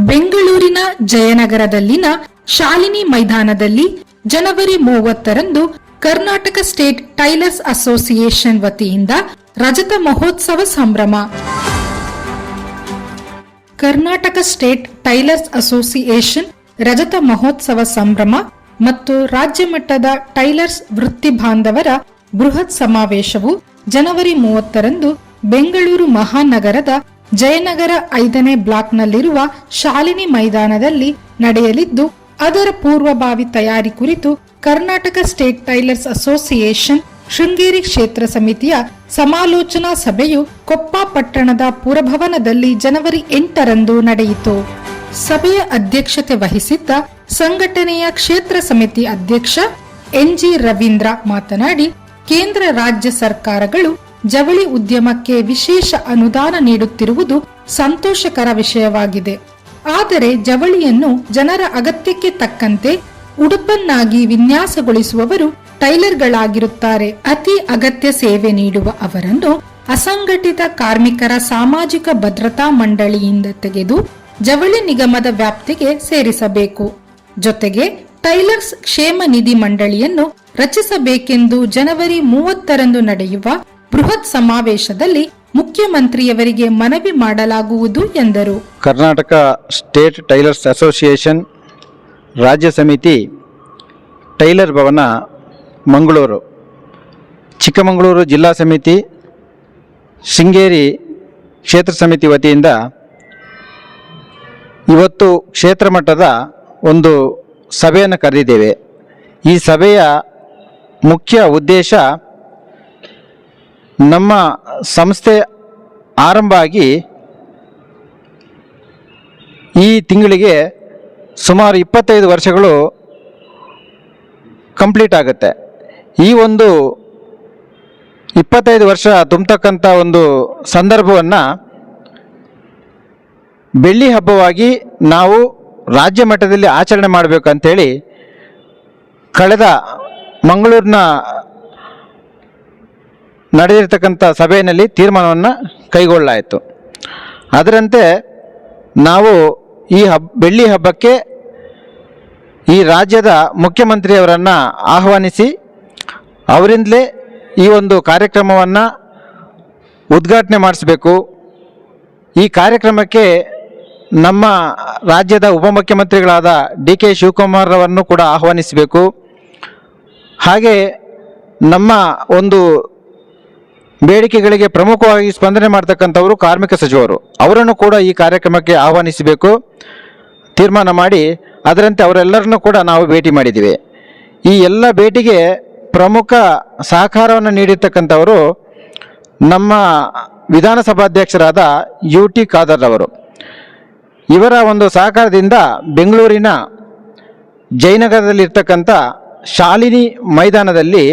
ಬೆಂಗಳೂರಿನ ಜಯನಗರದಲ್ಲಿನ ಶಾಲಿನಿ ಮೈದಾನದಲ್ಲಿ ಜನವರಿ ಮೂವತ್ತರಂದು ಕರ್ನಾಟಕ ಸ್ಟೇಟ್ ಟೈಲರ್ಸ್ ಅಸೋಸಿಯೇಷನ್ ವತಿಯಿಂದ ರಜತ ಮಹೋತ್ಸವ ಸಂಭ್ರಮ. ಕರ್ನಾಟಕ ಸ್ಟೇಟ್ ಟೈಲರ್ಸ್ ಅಸೋಸಿಯೇಷನ್ ರಜತ ಮಹೋತ್ಸವ ಸಂಭ್ರಮ ಮತ್ತು ರಾಜ್ಯ ಮಟ್ಟದ ಟೈಲರ್ಸ್ ವೃತ್ತಿ ಬಾಂಧವರ ಬೃಹತ್ ಸಮಾವೇಶವು ಜನವರಿ ಮೂವತ್ತರಂದು ಬೆಂಗಳೂರು ಮಹಾನಗರದ ಜಯನಗರ ಐದನೇ ಬ್ಲಾಕ್ನಲ್ಲಿರುವ ಶಾಲಿನಿ ಮೈದಾನದಲ್ಲಿ ನಡೆಯಲಿದ್ದು, ಅದರ ಪೂರ್ವಭಾವಿ ತಯಾರಿ ಕುರಿತು Karnataka state tailors association, Sringeri ಕ್ಷೇತ್ರ ಸಮಿತಿಯ ಸಮಾಲೋಚನಾ ಸಭೆಯು ಕೊಪ್ಪ ಪಟ್ಟಣದ ಪುರಭವನದಲ್ಲಿ ಜನವರಿ ಎಂಟರಂದು ನಡೆಯಿತು. ಸಭೆಯ ಅಧ್ಯಕ್ಷತೆ ವಹಿಸಿದ್ದ ಸಂಘಟನೆಯ ಕ್ಷೇತ್ರ ಸಮಿತಿ ಅಧ್ಯಕ್ಷ ಎನ್ಜಿ ರವೀಂದ್ರ ಮಾತನಾಡಿ, ಕೇಂದ್ರ ರಾಜ್ಯ ಸರ್ಕಾರಗಳು ಜವಳಿ ಉದ್ಯಮಕ್ಕೆ ವಿಶೇಷ ಅನುದಾನ ನೀಡುತ್ತಿರುವುದು ಸಂತೋಷಕರ ವಿಷಯವಾಗಿದೆ. ಆದರೆ ಜವಳಿಯನ್ನು ಜನರ ಅಗತ್ಯಕ್ಕೆ ತಕ್ಕಂತೆ ಉಡುಪನ್ನಾಗಿ ವಿನ್ಯಾಸಗೊಳಿಸುವವರು ಟೈಲರ್ಗಳಾಗಿರುತ್ತಾರೆ. ಅತಿ ಅಗತ್ಯ ಸೇವೆ ನೀಡುವ ಅವರನ್ನು ಅಸಂಘಟಿತ ಕಾರ್ಮಿಕರ ಸಾಮಾಜಿಕ ಭದ್ರತಾ ಮಂಡಳಿಯಿಂದ ತೆಗೆದು ಜವಳಿ ನಿಗಮದ ವ್ಯಾಪ್ತಿಗೆ ಸೇರಿಸಬೇಕು. ಜೊತೆಗೆ ಟೈಲರ್ಸ್ ಕ್ಷೇಮ ನಿಧಿ ಮಂಡಳಿಯನ್ನು ರಚಿಸಬೇಕೆಂದು ಜನವರಿ ಮೂವತ್ತರಂದು ನಡೆಯುವ ಬೃಹತ್ ಸಮಾವೇಶದಲ್ಲಿ ಮುಖ್ಯಮಂತ್ರಿಯವರಿಗೆ ಮನವಿ ಮಾಡಲಾಗುವುದು ಎಂದರು. ಕರ್ನಾಟಕ ಸ್ಟೇಟ್ ಟೈಲರ್ಸ್ ಅಸೋಸಿಯೇಷನ್ ರಾಜ್ಯ ಸಮಿತಿ ಟೈಲರ್ ಭವನ, ಮಂಗಳೂರು. ಚಿಕ್ಕಮಗಳೂರು ಜಿಲ್ಲಾ ಸಮಿತಿ, ಶೃಂಗೇರಿ ಕ್ಷೇತ್ರ ಸಮಿತಿ ವತಿಯಿಂದ ಇವತ್ತು ಕ್ಷೇತ್ರ ಮಟ್ಟದ ಒಂದು ಸಭೆಯನ್ನು ಕರೆದಿದ್ದೇವೆ. ಈ ಸಭೆಯ ಮುಖ್ಯ ಉದ್ದೇಶ ನಮ್ಮ ಸಂಸ್ಥೆ ಆರಂಭ ಆಗಿ ಈ ತಿಂಗಳಿಗೆ ಸುಮಾರು ಇಪ್ಪತ್ತೈದು ವರ್ಷಗಳು ಕಂಪ್ಲೀಟ್ ಆಗುತ್ತೆ. ಈ ಒಂದು ಇಪ್ಪತ್ತೈದು ವರ್ಷ ತುಂಬತಕ್ಕಂಥ ಒಂದು ಸಂದರ್ಭವನ್ನು ಬೆಳ್ಳಿ ಹಬ್ಬವಾಗಿ ನಾವು ರಾಜ್ಯ ಮಟ್ಟದಲ್ಲಿ ಆಚರಣೆ ಮಾಡಬೇಕಂತೇಳಿ ಕಳೆದ ಮಂಗಳೂರಿನ ನಡೆದಿರ್ತಕ್ಕಂಥ ಸಭೆಯಲ್ಲಿ ತೀರ್ಮಾನವನ್ನು ಕೈಗೊಳ್ಳಲಾಯಿತು. ಅದರಂತೆ ನಾವು ಈ ಹಬ್, ಬೆಳ್ಳಿ ಹಬ್ಬಕ್ಕೆ ಈ ರಾಜ್ಯದ ಮುಖ್ಯಮಂತ್ರಿಯವರನ್ನು ಆಹ್ವಾನಿಸಿ, ಅವರಿಂದಲೇ ಈ ಒಂದು ಕಾರ್ಯಕ್ರಮವನ್ನು ಉದ್ಘಾಟನೆ ಮಾಡಿಸಬೇಕು. ಈ ಕಾರ್ಯಕ್ರಮಕ್ಕೆ ನಮ್ಮ ರಾಜ್ಯದ ಉಪಮುಖ್ಯಮಂತ್ರಿಗಳಾದ ಡಿ ಕೆ ಶಿವಕುಮಾರ್ ಅವರನ್ನು ಕೂಡ ಆಹ್ವಾನಿಸಬೇಕು. ಹಾಗೆ ನಮ್ಮ ಒಂದು ಬೇಡಿಕೆಗಳಿಗೆ ಪ್ರಮುಖವಾಗಿ ಸ್ಪಂದನೆ ಮಾಡ್ತಕ್ಕಂಥವರು ಕಾರ್ಮಿಕ ಸಚಿವರು. ಅವರನ್ನು ಕೂಡ ಈ ಕಾರ್ಯಕ್ರಮಕ್ಕೆ ಆಹ್ವಾನಿಸಬೇಕು. ತೀರ್ಮಾನ ಮಾಡಿ ಅದರಂತೆ ಅವರೆಲ್ಲರನ್ನೂ ಕೂಡ ನಾವು ಭೇಟಿ ಮಾಡಿದ್ದೀವಿ. ಈ ಎಲ್ಲ ಭೇಟಿಗೆ ಪ್ರಮುಖ ಸಹಕಾರವನ್ನು ನೀಡಿರ್ತಕ್ಕಂಥವರು ನಮ್ಮ ವಿಧಾನಸಭಾಧ್ಯಕ್ಷರಾದ ಯು ಟಿ ಖಾದರ್ ಅವರು ಇವರ ಒಂದು ಸಹಕಾರದಿಂದ ಬೆಂಗಳೂರಿನ ಜಯನಗರದಲ್ಲಿರ್ತಕ್ಕಂಥ ಶಾಲಿನಿ ಮೈದಾನದಲ್ಲಿ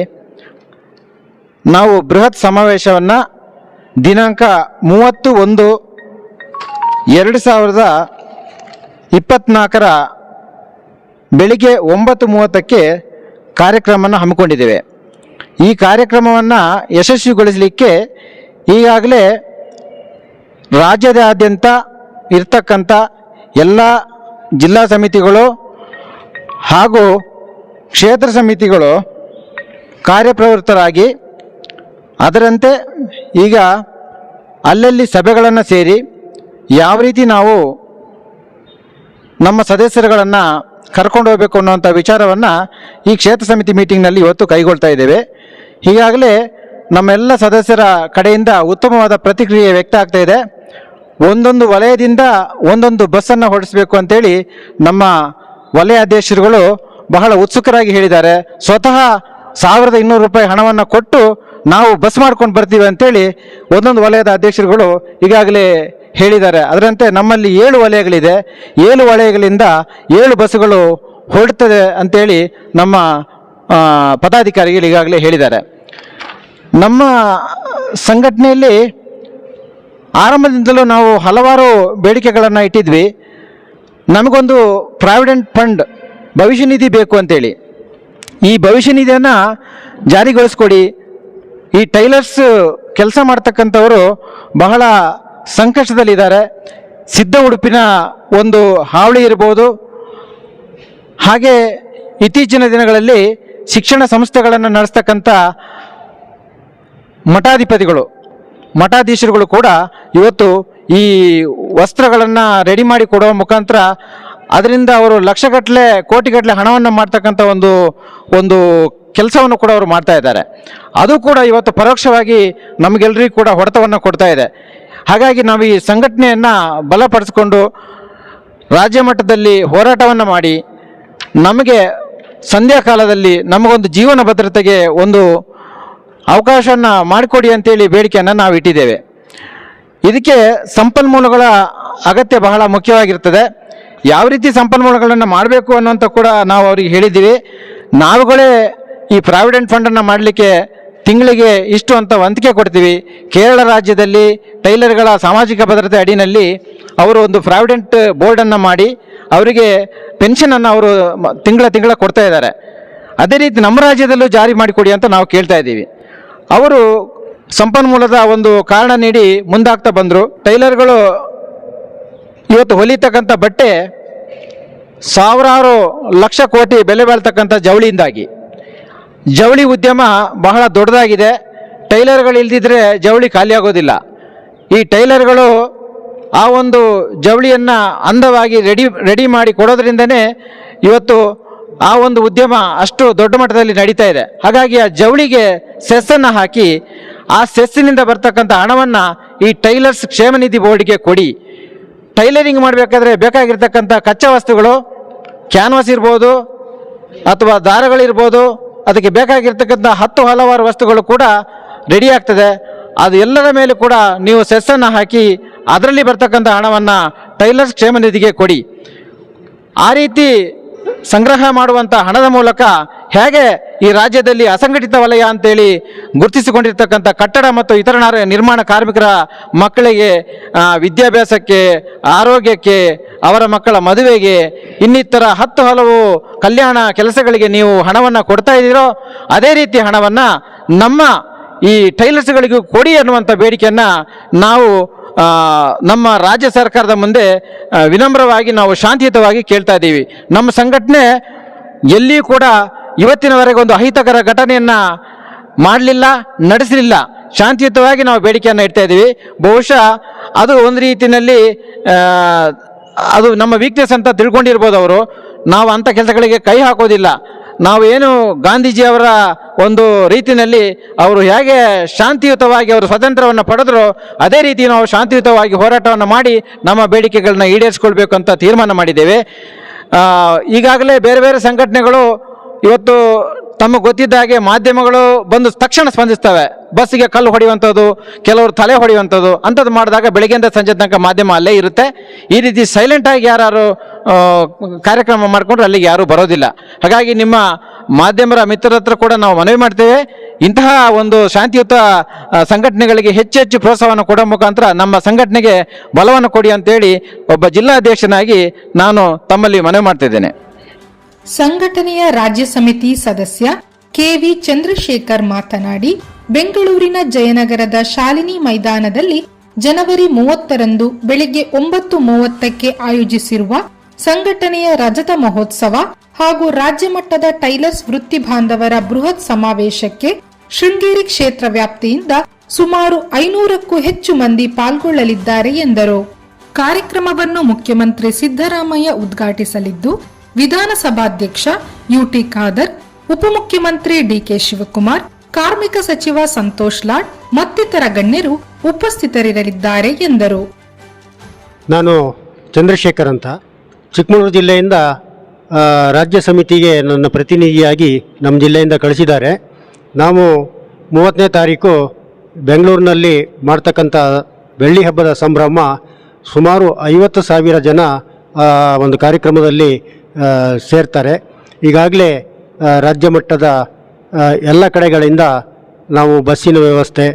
ನಾವು ಬೃಹತ್ ಸಮಾವೇಶವನ್ನು ದಿನಾಂಕ ಮೂವತ್ತು ಒಂದು ಎರಡು ಸಾವಿರದ ಇಪ್ಪತ್ನಾಲ್ಕರ ಬೆಳಿಗ್ಗೆ ಒಂಬತ್ತು ಮೂವತ್ತಕ್ಕೆ ಕಾರ್ಯಕ್ರಮವನ್ನು ಹಮ್ಮಿಕೊಂಡಿದ್ದೇವೆ. ಈ ಕಾರ್ಯಕ್ರಮವನ್ನು ಯಶಸ್ವಿಗೊಳಿಸಲಿಕ್ಕೆ ಈಗಾಗಲೇ ರಾಜ್ಯದಾದ್ಯಂತ ಇರ್ತಕ್ಕಂಥ ಎಲ್ಲ ಜಿಲ್ಲಾ ಸಮಿತಿಗಳು ಹಾಗೂ ಕ್ಷೇತ್ರ ಸಮಿತಿಗಳು ಕಾರ್ಯಪ್ರವೃತ್ತರಾಗಿ ಅದರಂತೆ ಈಗ ಅಲ್ಲಲ್ಲಿ ಸಭೆಗಳನ್ನು ಸೇರಿ ಯಾವ ರೀತಿ ನಾವು ನಮ್ಮ ಸದಸ್ಯರುಗಳನ್ನು ಕರ್ಕೊಂಡು ಹೋಗಬೇಕು ಅನ್ನೋಂಥ ವಿಚಾರವನ್ನು ಈ ಕ್ಷೇತ್ರ ಸಮಿತಿ ಮೀಟಿಂಗ್ನಲ್ಲಿ ಇವತ್ತು ಕೈಗೊಳ್ತಾ ಇದ್ದೇವೆ. ಈಗಾಗಲೇ ನಮ್ಮೆಲ್ಲ ಸದಸ್ಯರ ಕಡೆಯಿಂದ ಉತ್ತಮವಾದ ಪ್ರತಿಕ್ರಿಯೆ ವ್ಯಕ್ತ ಆಗ್ತಾ ಇದೆ. ಒಂದೊಂದು ವಲಯದಿಂದ ಒಂದೊಂದು ಬಸ್ಸನ್ನು ಹೊರಡಿಸಬೇಕು ಅಂತೇಳಿ ನಮ್ಮ ವಲಯ ಅಧ್ಯಕ್ಷರುಗಳು ಬಹಳ ಉತ್ಸುಕರಾಗಿ ಹೇಳಿದ್ದಾರೆ. ಸ್ವತಃ ಸಾವಿರದ ಇನ್ನೂರು ರೂಪಾಯಿ ಹಣವನ್ನು ಕೊಟ್ಟು ನಾವು ಬಸ್ ಮಾಡ್ಕೊಂಡು ಬರ್ತೀವಿ ಅಂತೇಳಿ ಒಂದೊಂದು ವಲಯದ ಅಧ್ಯಕ್ಷರುಗಳು ಈಗಾಗಲೇ ಹೇಳಿದ್ದಾರೆ. ಅದರಂತೆ ನಮ್ಮಲ್ಲಿ ಏಳು ವಲಯಗಳಿದೆ. ಏಳು ವಲಯಗಳಿಂದ ಏಳು ಬಸ್ಸುಗಳು ಹೊರಡ್ತದೆ ಅಂತೇಳಿ ನಮ್ಮ ಪದಾಧಿಕಾರಿಗಳು ಈಗಾಗಲೇ ಹೇಳಿದ್ದಾರೆ. ನಮ್ಮ ಸಂಘಟನೆಯಲ್ಲಿ ಆರಂಭದಿಂದಲೂ ನಾವು ಹಲವಾರು ಬೇಡಿಕೆಗಳನ್ನು ಇಟ್ಟಿದ್ವಿ. ನಮಗೊಂದು ಪ್ರಾವಿಡೆಂಟ್ ಫಂಡ್ ಭವಿಷ್ಯ ನಿಧಿ ಬೇಕು ಅಂತೇಳಿ. ಈ ಭವಿಷ್ಯ ನಿಧಿಯನ್ನು ಜಾರಿಗೊಳಿಸ್ಕೊಡಿ. ಈ ಟೈಲರ್ಸ್ ಕೆಲಸ ಮಾಡ್ತಕ್ಕಂಥವರು ಬಹಳ ಸಂಕಷ್ಟದಲ್ಲಿದ್ದಾರೆ. ಸಿದ್ಧ ಉಡುಪಿನ ಒಂದು ಹಾವಳಿ ಇರ್ಬೋದು. ಹಾಗೆ ಇತ್ತೀಚಿನ ದಿನಗಳಲ್ಲಿ ಶಿಕ್ಷಣ ಸಂಸ್ಥೆಗಳನ್ನು ನಡೆಸ್ತಕ್ಕಂಥ ಮಠಾಧಿಪತಿಗಳು, ಮಠಾಧೀಶರುಗಳು ಕೂಡ ಇವತ್ತು ಈ ವಸ್ತ್ರಗಳನ್ನು ರೆಡಿ ಮಾಡಿ ಕೊಡುವ ಮುಖಾಂತರ ಅದರಿಂದ ಅವರು ಲಕ್ಷಗಟ್ಟಲೆ, ಕೋಟಿಗಟ್ಟಲೆ ಹಣವನ್ನು ಮಾಡ್ತಕ್ಕಂಥ ಒಂದು ಒಂದು ಕೆಲಸವನ್ನು ಕೂಡ ಅವರು ಮಾಡ್ತಾ ಇದ್ದಾರೆ. ಅದು ಕೂಡ ಇವತ್ತು ಪರೋಕ್ಷವಾಗಿ ನಮಗೆಲ್ಲರಿಗೂ ಕೂಡ ಹೊಡೆತವನ್ನು ಕೊಡ್ತಾ ಇದೆ. ಹಾಗಾಗಿ ನಾವು ಈ ಸಂಘಟನೆಯನ್ನು ಬಲಪಡಿಸಿಕೊಂಡು ರಾಜ್ಯ ಮಟ್ಟದಲ್ಲಿ ಹೋರಾಟವನ್ನು ಮಾಡಿ, ನಮಗೆ ಸಂಧ್ಯಾ ಕಾಲದಲ್ಲಿ ನಮಗೊಂದು ಜೀವನ ಭದ್ರತೆಗೆ ಒಂದು ಅವಕಾಶವನ್ನು ಮಾಡಿಕೊಡಿ ಅಂತೇಳಿ ಬೇಡಿಕೆಯನ್ನು ನಾವು ಇಟ್ಟಿದ್ದೇವೆ. ಇದಕ್ಕೆ ಸಂಪನ್ಮೂಲಗಳ ಅಗತ್ಯ ಬಹಳ ಮುಖ್ಯವಾಗಿರ್ತದೆ. ಯಾವ ರೀತಿ ಸಂಪನ್ಮೂಲಗಳನ್ನು ಮಾಡಬೇಕು ಅನ್ನೋಂಥ ಕೂಡ ನಾವು ಅವರಿಗೆ ಹೇಳಿದ್ದೀವಿ. ನಾವುಗಳೇ ಈ ಪ್ರಾವಿಡೆಂಟ್ ಫಂಡನ್ನು ಮಾಡಲಿಕ್ಕೆ ತಿಂಗಳಿಗೆ ಇಷ್ಟು ಅಂತ ವಂತಿಕೆ ಕೊಡ್ತೀವಿ. ಕೇರಳ ರಾಜ್ಯದಲ್ಲಿ ಟೈಲರ್ಗಳ ಸಾಮಾಜಿಕ ಭದ್ರತೆ ಅಡಿನಲ್ಲಿ ಅವರು ಒಂದು ಪ್ರಾವಿಡೆಂಟ್ ಬೋರ್ಡನ್ನು ಮಾಡಿ ಅವರಿಗೆ ಪೆನ್ಷನನ್ನು ಅವರು ತಿಂಗಳ ತಿಂಗಳ ಕೊಡ್ತಾ ಇದ್ದಾರೆ. ಅದೇ ರೀತಿ ನಮ್ಮ ರಾಜ್ಯದಲ್ಲೂ ಜಾರಿ ಮಾಡಿಕೊಡಿ ಅಂತ ನಾವು ಕೇಳ್ತಾ ಇದ್ದೀವಿ. ಅವರು ಸಂಪನ್ಮೂಲದ ಒಂದು ಕಾರಣ ನೀಡಿ ಮುಂದಾಗ್ತಾ ಬಂದರು. ಟೈಲರ್ಗಳು ಇವತ್ತು ಹೊಲಿತಕ್ಕಂಥ ಬಟ್ಟೆ ಸಾವಿರಾರು ಲಕ್ಷ ಕೋಟಿ ಬೆಲೆ ಬಾಳ್ತಕ್ಕಂಥ ಜವಳಿಯಿಂದಾಗಿ. ಜವಳಿ ಉದ್ಯಮ ಬಹಳ ದೊಡ್ಡದಾಗಿದೆ. ಟೈಲರ್ಗಳು ಇಲ್ದಿದ್ರೆ ಜವಳಿ ಖಾಲಿಯಾಗೋದಿಲ್ಲ ಈ ಟೈಲರ್ಗಳು ಆ ಒಂದು ಜವಳಿಯನ್ನು ಅಂದವಾಗಿ ರೆಡಿ ರೆಡಿ ಮಾಡಿ ಕೊಡೋದ್ರಿಂದನೇ ಇವತ್ತು ಆ ಒಂದು ಉದ್ಯಮ ಅಷ್ಟು ದೊಡ್ಡ ಮಟ್ಟದಲ್ಲಿ ನಡೀತಾ ಇದೆ. ಹಾಗಾಗಿ ಆ ಜವಳಿಗೆ ಸೆಸ್ಸನ್ನು ಹಾಕಿ ಆ ಸೆಸ್ಸಿನಿಂದ ಬರ್ತಕ್ಕಂಥ ಹಣವನ್ನು ಈ ಟೈಲರ್ಸ್ ಕ್ಷೇಮನಿಧಿ ಬೋರ್ಡ್ಗೆ ಕೊಡಿ. ಟೈಲರಿಂಗ್ ಮಾಡಬೇಕಾದ್ರೆ ಬೇಕಾಗಿರ್ತಕ್ಕಂಥ ಕಚ್ಚಾ ವಸ್ತುಗಳು ಕ್ಯಾನ್ವಾಸ್ ಇರ್ಬೋದು, ಅಥವಾ ದಾರಗಳಿರ್ಬೋದು, ಅದಕ್ಕೆ ಬೇಕಾಗಿರ್ತಕ್ಕಂಥ ಹತ್ತು ಹಲವಾರು ವಸ್ತುಗಳು ಕೂಡ ರೆಡಿ ಆಗ್ತದೆ. ಅದು ಎಲ್ಲರ ಮೇಲೆ ಕೂಡ ನೀವು ಸೆಸ್ಸನ್ನು ಹಾಕಿ ಅದರಲ್ಲಿ ಬರ್ತಕ್ಕಂಥ ಹಣವನ್ನು ಟೈಲರ್ಸ್ ಕ್ಷೇಮ ನಿಧಿಗೆ ಕೊಡಿ. ಆ ರೀತಿ ಸಂಗ್ರಹ ಮಾಡುವಂಥ ಹಣದ ಮೂಲಕ ಹೇಗೆ ಈ ರಾಜ್ಯದಲ್ಲಿ ಅಸಂಘಟಿತ ವಲಯ ಅಂತೇಳಿ ಗುರುತಿಸಿಕೊಂಡಿರ್ತಕ್ಕಂಥ ಕಟ್ಟಡ ಮತ್ತು ಇತರ ನಾರ- ನಿರ್ಮಾಣ ಕಾರ್ಮಿಕರ ಮಕ್ಕಳಿಗೆ ವಿದ್ಯಾಭ್ಯಾಸಕ್ಕೆ, ಆರೋಗ್ಯಕ್ಕೆ, ಅವರ ಮಕ್ಕಳ ಮದುವೆಗೆ, ಇನ್ನಿತರ ಹತ್ತು ಹಲವು ಕಲ್ಯಾಣ ಕೆಲಸಗಳಿಗೆ ನೀವು ಹಣವನ್ನು ಕೊಡ್ತಾ ಇದ್ದೀರೋ, ಅದೇ ರೀತಿ ಹಣವನ್ನು ನಮ್ಮ ಈ ಟೈಲರ್ಸ್ಗಳಿಗೂ ಕೊಡಿ ಅನ್ನುವಂಥ ಬೇಡಿಕೆಯನ್ನು ನಾವು ನಮ್ಮ ರಾಜ್ಯ ಸರ್ಕಾರದ ಮುಂದೆ ವಿನಮ್ರವಾಗಿ ನಾವು ಶಾಂತಿಯುತವಾಗಿ ಕೇಳ್ತಾ ಇದ್ದೀವಿ. ನಮ್ಮ ಸಂಘಟನೆ ಎಲ್ಲಿಯೂ ಕೂಡ ಇವತ್ತಿನವರೆಗೆ ಒಂದು ಅಹಿತಕರ ಘಟನೆಯನ್ನು ಮಾಡಲಿಲ್ಲ, ನಡೆಸಲಿಲ್ಲ. ಶಾಂತಿಯುತವಾಗಿ ನಾವು ಬೇಡಿಕೆಯನ್ನು ಇಡ್ತಾ ಇದ್ದೀವಿ. ಬಹುಶಃ ಅದು ಒಂದು ರೀತಿಯಲ್ಲಿ ಅದು ನಮ್ಮ ವೀಕ್ನೆಸ್ ಅಂತ ತಿಳ್ಕೊಂಡಿರ್ಬೋದು ಅವರು. ನಾವು ಅಂಥ ಕೆಲಸಗಳಿಗೆ ಕೈ ಹಾಕೋದಿಲ್ಲ. ನಾವು ಏನು ಗಾಂಧೀಜಿಯವರ ಒಂದು ರೀತಿಯಲ್ಲಿ ಅವರು ಹೇಗೆ ಶಾಂತಿಯುತವಾಗಿ ಅವರು ಸ್ವಾತಂತ್ರ್ಯವನ್ನು ಪಡೆದ್ರು, ಅದೇ ರೀತಿ ನಾವು ಶಾಂತಿಯುತವಾಗಿ ಹೋರಾಟವನ್ನು ಮಾಡಿ ನಮ್ಮ ಬೇಡಿಕೆಗಳನ್ನ ಈಡೇರಿಸ್ಕೊಳ್ಬೇಕು ಅಂತ ತೀರ್ಮಾನ ಮಾಡಿದ್ದೇವೆ. ಈಗಾಗಲೇ ಬೇರೆ ಬೇರೆ ಸಂಘಟನೆಗಳು ಇವತ್ತು ತಮಗೆ ಗೊತ್ತಿದ್ದ ಹಾಗೆ ಮಾಧ್ಯಮಗಳು ಬಂದು ತಕ್ಷಣ ಸ್ಪಂದಿಸ್ತವೆ. ಬಸ್ಸಿಗೆ ಕಲ್ಲು ಹೊಡೆಯುವಂಥದ್ದು, ಕೆಲವರು ತಲೆ ಹೊಡೆಯುವಂಥದ್ದು, ಅಂಥದ್ದು ಮಾಡಿದಾಗ ಬೆಳಗ್ಗೆಯಿಂದ ಸಂಜೆ ತನಕ ಮಾಧ್ಯಮ ಅಲ್ಲೇ ಇರುತ್ತೆ. ಈ ರೀತಿ ಸೈಲೆಂಟಾಗಿ ಯಾರು ಕಾರ್ಯಕ್ರಮ ಮಾಡಿಕೊಂಡ್ರೆ ಅಲ್ಲಿಗೆ ಯಾರೂ ಬರೋದಿಲ್ಲ. ಹಾಗಾಗಿ ನಿಮ್ಮ ಮಾಧ್ಯಮರ ಮಿತ್ರರ ಹತ್ರ ಕೂಡ ನಾವು ಮನವಿ ಮಾಡ್ತೇವೆ. ಇಂತಹ ಒಂದು ಶಾಂತಿಯುತ ಸಂಘಟನೆಗಳಿಗೆ ಹೆಚ್ಚೆಚ್ಚು ಹೆಚ್ಚು ಪ್ರೋತ್ಸಾಹವನ್ನು ಕೊಡೋ ಮುಖಾಂತರ ನಮ್ಮ ಸಂಘಟನೆಗೆ ಬಲವನ್ನು ಕೊಡಿ ಅಂತೇಳಿ ಒಬ್ಬ ಜಿಲ್ಲಾಧ್ಯಕ್ಷನಾಗಿ ನಾನು ತಮ್ಮಲ್ಲಿ ಮನವಿ ಮಾಡ್ತಿದ್ದೇನೆ. ಸಂಘಟನೆಯ ರಾಜ್ಯ ಸಮಿತಿ ಸದಸ್ಯ ಕೆವಿ ಚಂದ್ರಶೇಖರ್ ಮಾತನಾಡಿ, ಬೆಂಗಳೂರಿನ ಜಯನಗರದ ಶಾಲಿನಿ ಮೈದಾನದಲ್ಲಿ ಜನವರಿ ಮೂವತ್ತರಂದು ಬೆಳಿಗ್ಗೆ ಒಂಬತ್ತು ಮೂವತ್ತಕ್ಕೆ ಆಯೋಜಿಸಿರುವ ಸಂಘಟನೆಯ ರಜತ ಮಹೋತ್ಸವ ಹಾಗೂ ರಾಜ್ಯ ಮಟ್ಟದ ಟೈಲರ್ಸ್ ವೃತ್ತಿ ಬಾಂಧವರ ಬೃಹತ್ ಸಮಾವೇಶಕ್ಕೆ ಶೃಂಗೇರಿ ಕ್ಷೇತ್ರ ವ್ಯಾಪ್ತಿಯಿಂದ ಸುಮಾರು ಐನೂರಕ್ಕೂ ಹೆಚ್ಚು ಮಂದಿ ಪಾಲ್ಗೊಳ್ಳಲಿದ್ದಾರೆ ಎಂದರು. ಕಾರ್ಯಕ್ರಮವನ್ನು ಮುಖ್ಯಮಂತ್ರಿ ಸಿದ್ದರಾಮಯ್ಯ ಉದ್ಘಾಟಿಸಲಿದ್ದು ವಿಧಾನಸಭಾಧ್ಯಕ್ಷ ಯುಟಿ ಖಾದರ್, ಉಪಮುಖ್ಯಮಂತ್ರಿ ಡಿಕೆ ಶಿವಕುಮಾರ್, ಕಾರ್ಮಿಕ ಸಚಿವ ಸಂತೋಷ್ ಲಾಡ್, ಮತ್ತಿತರ ಗಣ್ಯರು ಉಪಸ್ಥಿತರಿರಲಿದ್ದಾರೆ ಎಂದರು. ನಾನು ಚಂದ್ರಶೇಖರ್ ಅಂತ. ಚಿಕ್ಕಮಗಳೂರು ಜಿಲ್ಲೆಯಿಂದ ರಾಜ್ಯ ಸಮಿತಿಗೆ ನನ್ನ ಪ್ರತಿನಿಧಿಯಾಗಿ ನಮ್ಮ ಜಿಲ್ಲೆಯಿಂದ ಕಳಿಸಿದ್ದಾರೆ. ನಾವು ಮೂವತ್ತನೇ ತಾರೀಕು ಬೆಂಗಳೂರಿನಲ್ಲಿ ಮಾಡ್ತಕ್ಕಂಥ ಬೆಳ್ಳಿ ಹಬ್ಬದ ಸಂಭ್ರಮ ಸುಮಾರು ಐವತ್ತು ಸಾವಿರ ಜನ ಒಂದು ಕಾರ್ಯಕ್ರಮದಲ್ಲಿ ಸೇರ್ತಾರೆ. ಈಗಾಗಲೇ ರಾಜ್ಯ ಮಟ್ಟದ ಎಲ್ಲ ಕಡೆಗಳಿಂದ ನಾವು ಬಸ್ಸಿನ ವ್ಯವಸ್ಥೆ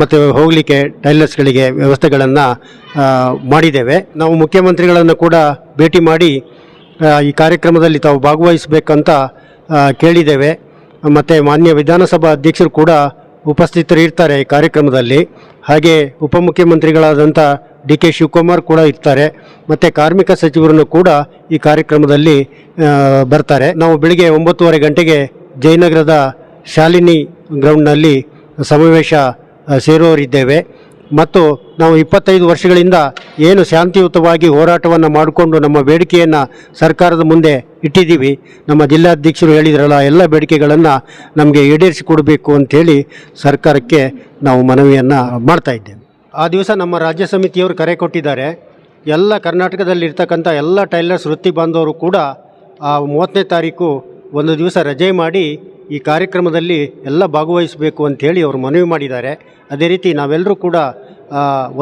ಮತ್ತು ಹೋಗಲಿಕ್ಕೆ ಟೈಲರ್ಸ್ಗಳಿಗೆ ವ್ಯವಸ್ಥೆಗಳನ್ನು ಮಾಡಿದ್ದೇವೆ. ನಾವು ಮುಖ್ಯಮಂತ್ರಿಗಳನ್ನು ಕೂಡ ಭೇಟಿ ಮಾಡಿ ಈ ಕಾರ್ಯಕ್ರಮದಲ್ಲಿ ತಾವು ಭಾಗವಹಿಸಬೇಕಂತ ಕೇಳಿದ್ದೇವೆ. ಮತ್ತು ಮಾನ್ಯ ವಿಧಾನಸಭಾ ಅಧ್ಯಕ್ಷರು ಕೂಡ ಉಪಸ್ಥಿತರಿರ್ತಾರೆ ಈ ಕಾರ್ಯಕ್ರಮದಲ್ಲಿ. ಹಾಗೆ ಉಪಮುಖ್ಯಮಂತ್ರಿಗಳಾದಂಥ ಡಿ ಕೆ ಶಿವಕುಮಾರ್ ಕೂಡ ಇರ್ತಾರೆ. ಮತ್ತು ಕಾರ್ಮಿಕ ಸಚಿವರನ್ನು ಕೂಡ ಈ ಕಾರ್ಯಕ್ರಮದಲ್ಲಿ ಬರ್ತಾರೆ. ನಾವು ಬೆಳಿಗ್ಗೆ ಒಂಬತ್ತುವರೆ ಗಂಟೆಗೆ ಜಯನಗರದ ಶಾಲಿನಿ ಗ್ರೌಂಡ್ನಲ್ಲಿ ಸಮಾವೇಶ ಸೇರುವವರಿದ್ದೇವೆ. ಮತ್ತು ನಾವು ಇಪ್ಪತ್ತೈದು ವರ್ಷಗಳಿಂದ ಏನು ಶಾಂತಿಯುತವಾಗಿ ಹೋರಾಟವನ್ನು ಮಾಡಿಕೊಂಡು ನಮ್ಮ ಬೇಡಿಕೆಯನ್ನು ಸರ್ಕಾರದ ಮುಂದೆ ಇಟ್ಟಿದ್ದೀವಿ. ನಮ್ಮ ಜಿಲ್ಲಾಧ್ಯಕ್ಷರು ಹೇಳಿದ್ರಲ್ಲ, ಎಲ್ಲ ಬೇಡಿಕೆಗಳನ್ನು ನಮಗೆ ಈಡೇರಿಸಿಕೊಡಬೇಕು ಅಂಥೇಳಿ ಸರ್ಕಾರಕ್ಕೆ ನಾವು ಮನವಿಯನ್ನು ಮಾಡ್ತಾ ಇದ್ದೇವೆ. ಆ ದಿವಸ ನಮ್ಮ ರಾಜ್ಯ ಸಮಿತಿಯವರು ಕರೆ ಕೊಟ್ಟಿದ್ದಾರೆ. ಎಲ್ಲ ಕರ್ನಾಟಕದಲ್ಲಿರ್ತಕ್ಕಂಥ ಎಲ್ಲ ಟೈಲರ್ಸ್, ವೃತ್ತಿ ಬಾಂಧವರು ಕೂಡ ಆ ಮೂವತ್ತನೇ ತಾರೀಕು ಒಂದು ದಿವಸ ರಜೆ ಮಾಡಿ ಈ ಕಾರ್ಯಕ್ರಮದಲ್ಲಿ ಎಲ್ಲ ಭಾಗವಹಿಸಬೇಕು ಅಂಥೇಳಿ ಅವರು ಮನವಿ ಮಾಡಿದ್ದಾರೆ. ಅದೇ ರೀತಿ ನಾವೆಲ್ಲರೂ ಕೂಡ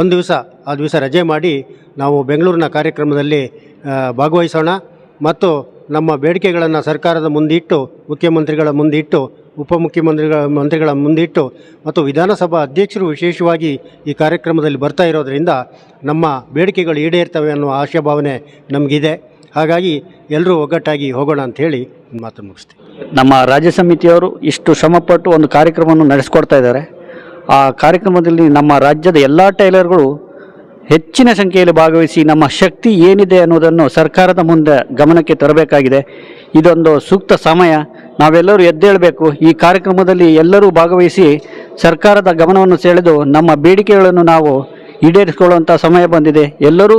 ಒಂದು ದಿವಸ ಆ ದಿವಸ ರಜೆ ಮಾಡಿ ನಾವು ಬೆಂಗಳೂರಿನ ಕಾರ್ಯಕ್ರಮದಲ್ಲಿ ಭಾಗವಹಿಸೋಣ. ಮತ್ತು ನಮ್ಮ ಬೇಡಿಕೆಗಳನ್ನು ಸರ್ಕಾರದ ಮುಂದಿಟ್ಟು, ಮುಖ್ಯಮಂತ್ರಿಗಳ ಮುಂದಿಟ್ಟು ಉಪಮುಖ್ಯಮಂತ್ರಿಗಳ ಮಂತ್ರಿಗಳ ಮುಂದಿಟ್ಟು ಮತ್ತು ವಿಧಾನಸಭಾ ಅಧ್ಯಕ್ಷರು ವಿಶೇಷವಾಗಿ ಈ ಕಾರ್ಯಕ್ರಮದಲ್ಲಿ ಬರ್ತಾ ಇರೋದರಿಂದ ನಮ್ಮ ಬೇಡಿಕೆಗಳು ಈಡೇರ್ತವೆ ಅನ್ನೋ ಆಶಾಭಾವನೆ ನಮಗಿದೆ. ಹಾಗಾಗಿ ಎಲ್ಲರೂ ಒಗ್ಗಟ್ಟಾಗಿ ಹೋಗೋಣ ಅಂತ ಹೇಳಿ ಮಾತು ಮುಗಿಸ್ತೀವಿ ನಮ್ಮ ರಾಜ್ಯ ಸಮಿತಿಯವರು ಇಷ್ಟು ಶ್ರಮಪಟ್ಟು ಒಂದು ಕಾರ್ಯಕ್ರಮವನ್ನು ನಡೆಸ್ಕೊಡ್ತಾ ಇದ್ದಾರೆ. ಆ ಕಾರ್ಯಕ್ರಮದಲ್ಲಿ ನಮ್ಮ ರಾಜ್ಯದ ಎಲ್ಲ ಟೈಲರ್ಗಳು ಹೆಚ್ಚಿನ ಸಂಖ್ಯೆಯಲ್ಲಿ ಭಾಗವಹಿಸಿ ನಮ್ಮ ಶಕ್ತಿ ಏನಿದೆ ಅನ್ನೋದನ್ನು ಸರ್ಕಾರದ ಮುಂದೆ ಗಮನಕ್ಕೆ ತರಬೇಕಾಗಿದೆ. ಇದೊಂದು ಸೂಕ್ತ ಸಮಯ. ನಾವೆಲ್ಲರೂ ಎದ್ದೇಳಬೇಕು. ಈ ಕಾರ್ಯಕ್ರಮದಲ್ಲಿ ಎಲ್ಲರೂ ಭಾಗವಹಿಸಿ ಸರ್ಕಾರದ ಗಮನವನ್ನು ಸೆಳೆದು ನಮ್ಮ ಬೇಡಿಕೆಗಳನ್ನು ನಾವು ಈಡೇರಿಸಿಕೊಳ್ಳುವಂಥ ಸಮಯ ಬಂದಿದೆ. ಎಲ್ಲರೂ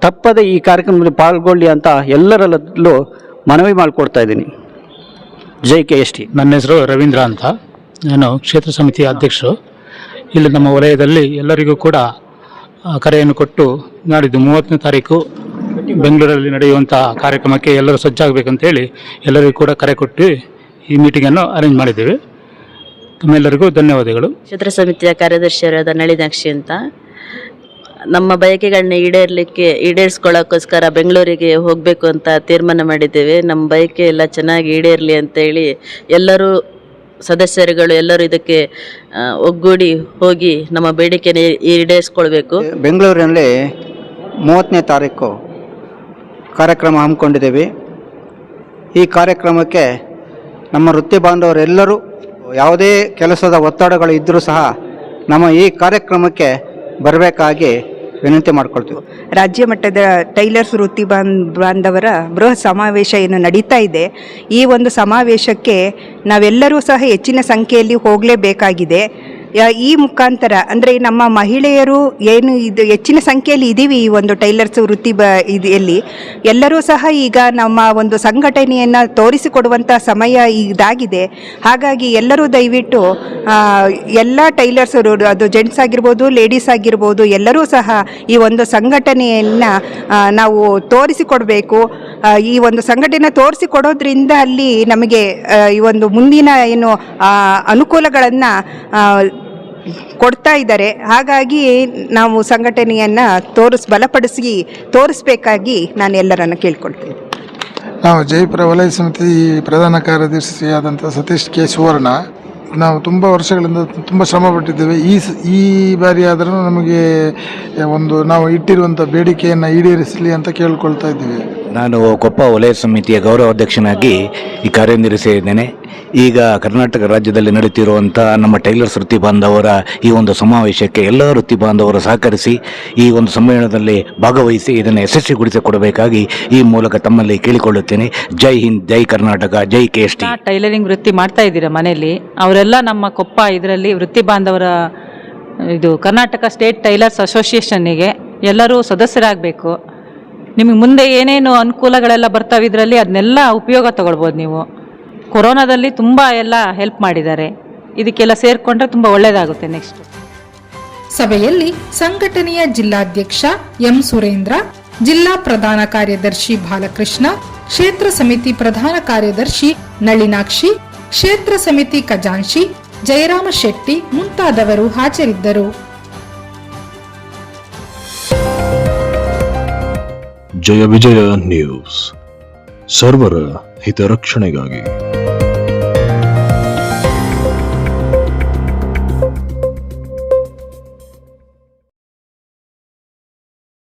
ತಪ್ಪದೆ ಈ ಕಾರ್ಯಕ್ರಮದಲ್ಲಿ ಪಾಲ್ಗೊಳ್ಳಿ ಅಂತ ಎಲ್ಲರಲ್ಲೂ ಮನವಿ ಮಾಡಿಕೊಡ್ತಾ ಇದ್ದೀನಿ. ಜೈ ಕೆ ಎಸ್ ಟಿ. ನನ್ನ ಹೆಸರು ರವೀಂದ್ರ ಅಂತ. ನಾನು ಕ್ಷೇತ್ರ ಸಮಿತಿಯ ಅಧ್ಯಕ್ಷರು. ಇಲ್ಲಿ ನಮ್ಮ ವಲಯದಲ್ಲಿ ಎಲ್ಲರಿಗೂ ಕೂಡ ಕರೆಯನ್ನು ಕೊಟ್ಟು ನಾಡಿದ್ದು ಮೂವತ್ತನೇ ತಾರೀಕು ಬೆಂಗಳೂರಲ್ಲಿ ನಡೆಯುವಂಥ ಕಾರ್ಯಕ್ರಮಕ್ಕೆ ಎಲ್ಲರೂ ಸಜ್ಜಾಗಬೇಕಂತೇಳಿ ಎಲ್ಲರಿಗೂ ಕೂಡ ಕರೆ ಕೊಟ್ಟು ಈ ಮೀಟಿಂಗನ್ನು ಅರೇಂಜ್ ಮಾಡಿದ್ದೇವೆ. ತಮ್ಮೆಲ್ಲರಿಗೂ ಧನ್ಯವಾದಗಳು. ಕ್ಷೇತ್ರ ಸಮಿತಿಯ ಕಾರ್ಯದರ್ಶಿಯಾದ ನಳಿನಾಕ್ಷಿ ಅಂತ. ನಮ್ಮ ಬಯಕೆಗಳನ್ನ ಈಡೇರಲಿಕ್ಕೆ ಈಡೇರಿಸ್ಕೊಳ್ಳೋಕ್ಕೋಸ್ಕರ ಬೆಂಗಳೂರಿಗೆ ಹೋಗಬೇಕು ಅಂತ ತೀರ್ಮಾನ ಮಾಡಿದ್ದೇವೆ. ನಮ್ಮ ಬಯಕೆ ಎಲ್ಲ ಚೆನ್ನಾಗಿ ಈಡೇರಲಿ ಅಂತೇಳಿ ಎಲ್ಲರೂ ಸದಸ್ಯರುಗಳು ಎಲ್ಲರೂ ಇದಕ್ಕೆ ಒಗ್ಗೂಡಿ ಹೋಗಿ ನಮ್ಮ ಬೇಡಿಕೆನ ಈಡೇರಿಸ್ಕೊಳ್ಬೇಕು. ಬೆಂಗಳೂರಿನಲ್ಲಿ ಮೂವತ್ತನೇ ತಾರೀಕು ಕಾರ್ಯಕ್ರಮ ಹಮ್ಮಿಕೊಂಡಿದ್ದೀವಿ. ಈ ಕಾರ್ಯಕ್ರಮಕ್ಕೆ ನಮ್ಮ ವೃತ್ತಿ ಬಾಂಧವರೆಲ್ಲರೂ ಯಾವುದೇ ಕೆಲಸದ ಒತ್ತಡಗಳು ಇದ್ದರೂ ಸಹ ನಮ್ಮ ಈ ಕಾರ್ಯಕ್ರಮಕ್ಕೆ ಬರಬೇಕಾಗಿ ವಿನಂತಿ ಮಾಡ್ಕೊಳ್ತೀವಿ. ರಾಜ್ಯ ಮಟ್ಟದ ಟೈಲರ್ಸ್ ವೃತ್ತಿ ಬಾಂಧ್ ಬಾಂಧವರ ಬೃಹತ್ ಸಮಾವೇಶ ಏನು ನಡೀತಾ ಇದೆ, ಈ ಒಂದು ಸಮಾವೇಶಕ್ಕೆ ನಾವೆಲ್ಲರೂ ಸಹ ಹೆಚ್ಚಿನ ಸಂಖ್ಯೆಯಲ್ಲಿ ಹೋಗಲೇಬೇಕಾಗಿದೆ. ಈ ಮುಖಾಂತರ, ಅಂದರೆ ನಮ್ಮ ಮಹಿಳೆಯರು ಏನು ಇದು ಹೆಚ್ಚಿನ ಸಂಖ್ಯೆಯಲ್ಲಿ ಇದ್ದೀವಿ ಈ ಒಂದು ಟೈಲರ್ಸ್ ವೃತ್ತಿ ಬ ಇದೆಯಲ್ಲಿ. ಎಲ್ಲರೂ ಸಹ ಈಗ ನಮ್ಮ ಒಂದು ಸಂಘಟನೆಯನ್ನು ತೋರಿಸಿಕೊಡುವಂಥ ಸಮಯ ಇದಾಗಿದೆ. ಹಾಗಾಗಿ ಎಲ್ಲರೂ ದಯವಿಟ್ಟು ಎಲ್ಲ ಟೈಲರ್ಸ್ ಅದು ಜೆಂಟ್ಸ್ ಆಗಿರ್ಬೋದು, ಲೇಡೀಸ್ ಆಗಿರ್ಬೋದು, ಎಲ್ಲರೂ ಸಹ ಈ ಒಂದು ಸಂಘಟನೆಯನ್ನು ನಾವು ತೋರಿಸಿಕೊಡಬೇಕು. ಈ ಒಂದು ಸಂಘಟನೆ ತೋರಿಸಿಕೊಡೋದ್ರಿಂದ ಅಲ್ಲಿ ನಮಗೆ ಈ ಒಂದು ಮುಂದಿನ ಏನು ಅನುಕೂಲಗಳನ್ನು ಕೊಡ್ತಾ ಇದ್ದಾರೆ. ಹಾಗಾಗಿ ನಾವು ಸಂಘಟನೆಯನ್ನು ತೋರಿಸ್ ಬಲಪಡಿಸಿ ತೋರಿಸ್ಬೇಕಾಗಿ ನಾನು ಎಲ್ಲರನ್ನು ಕೇಳ್ಕೊಳ್ತೇನೆ. ನಾವು ಜಯಪುರ ವಲಯ ಸಮಿತಿ ಪ್ರಧಾನ ಕಾರ್ಯದರ್ಶಿಯಾದಂಥ ಸತೀಶ್ ಕೆ. ಸುವರ್ಣ ನಾವು ತುಂಬ ವರ್ಷಗಳಿಂದ ತುಂಬ ಶ್ರಮ ಪಟ್ಟಿದ್ದೇವೆ ಈ ಸ- ಈ ಬಾರಿ ಆದರೂ ನಮಗೆ ಒಂದು ನಾವು ಇಟ್ಟಿರುವಂಥ ಬೇಡಿಕೆಯನ್ನು ಈಡೇರಿಸಲಿ ಅಂತ ಕೇಳ್ಕೊಳ್ತಾ ಇದ್ದೀವಿ. ನಾನು ಕೊಪ್ಪ ವಲಯ ಸಮಿತಿಯ ಗೌರವಾಧ್ಯಕ್ಷನಾಗಿ ಈ ಕಾರ್ಯನಿರ್ವಹಿಸಿದ್ದೇನೆ. ಈಗ ಕರ್ನಾಟಕ ರಾಜ್ಯದಲ್ಲಿ ನಡೀತಿರುವಂಥ ನಮ್ಮ ಟೈಲರ್ಸ್ ವೃತ್ತಿ ಬಾಂಧವರ ಈ ಒಂದು ಸಮಾವೇಶಕ್ಕೆ ಎಲ್ಲ ವೃತ್ತಿ ಬಾಂಧವರು ಸಹಕರಿಸಿ ಈ ಒಂದು ಸಮ್ಮೇಳನದಲ್ಲಿ ಭಾಗವಹಿಸಿ ಇದನ್ನು ಯಶಸ್ವಿಗೊಳಿಸಿಕೊಡಬೇಕಾಗಿ ಈ ಮೂಲಕ ತಮ್ಮಲ್ಲಿ ಕೇಳಿಕೊಳ್ಳುತ್ತೇನೆ. ಜೈ ಹಿಂದ್, ಜೈ ಕರ್ನಾಟಕ, ಜೈ ಕೆ ಎಸ್ ಟೈಲರಿಂಗ್ ವೃತ್ತಿ ಮಾಡ್ತಾ ಇದ್ದೀರಾ ಮನೆಯಲ್ಲಿ? ಅವರೆಲ್ಲ ನಮ್ಮ ಕೊಪ್ಪ ಇದರಲ್ಲಿ ವೃತ್ತಿ ಬಾಂಧವರ ಇದು ಕರ್ನಾಟಕ ಸ್ಟೇಟ್ ಟೈಲರ್ಸ್ ಅಸೋಸಿಯೇಷನ್ನಿಗೆ ಎಲ್ಲರೂ ಸದಸ್ಯರಾಗಬೇಕು. ನಿಮಗೆ ಮುಂದೆ ಏನೇನು ಅನುಕೂಲಗಳೆಲ್ಲ ಬರ್ತಾವೆ ಇದರಲ್ಲಿ ಅದನ್ನೆಲ್ಲ ಉಪಯೋಗ ತಗೊಳ್ಬೋದು ನೀವು. ಕೊರೋನಾದಲ್ಲಿ ತುಂಬ ಎಲ್ಲ ಹೆಲ್ಪ್ ಮಾಡಿದ್ದಾರೆ. ಇದಕ್ಕೆಲ್ಲ ಸೇರಿಕೊಂಡ್ರೆ ತುಂಬ ಒಳ್ಳೆಯದಾಗುತ್ತೆ ನೆಕ್ಸ್ಟ್ ಸಭೆಯಲ್ಲಿ ಸಂಘಟನೆಯ ಜಿಲ್ಲಾಧ್ಯಕ್ಷ ಎಂ ಸುರೇಂದ್ರ ಜಿಲ್ಲಾ ಪ್ರಧಾನ ಕಾರ್ಯದರ್ಶಿ ಬಾಲಕೃಷ್ಣ ಕ್ಷೇತ್ರ ಸಮಿತಿ ಪ್ರಧಾನ ಕಾರ್ಯದರ್ಶಿ ನಳಿನಾಕ್ಷಿ ಕ್ಷೇತ್ರ ಸಮಿತಿ ಖಜಾಂಶಿ ಜಯರಾಮ ಶೆಟ್ಟಿ ಮುಂತಾದವರು ಹಾಜರಿದ್ದರು. ಜಯ ವಿಜಯ ನ್ಯೂಸ್. ಸರ್ವರ ಹಿತರಕ್ಷಣೆಗಾಗಿ.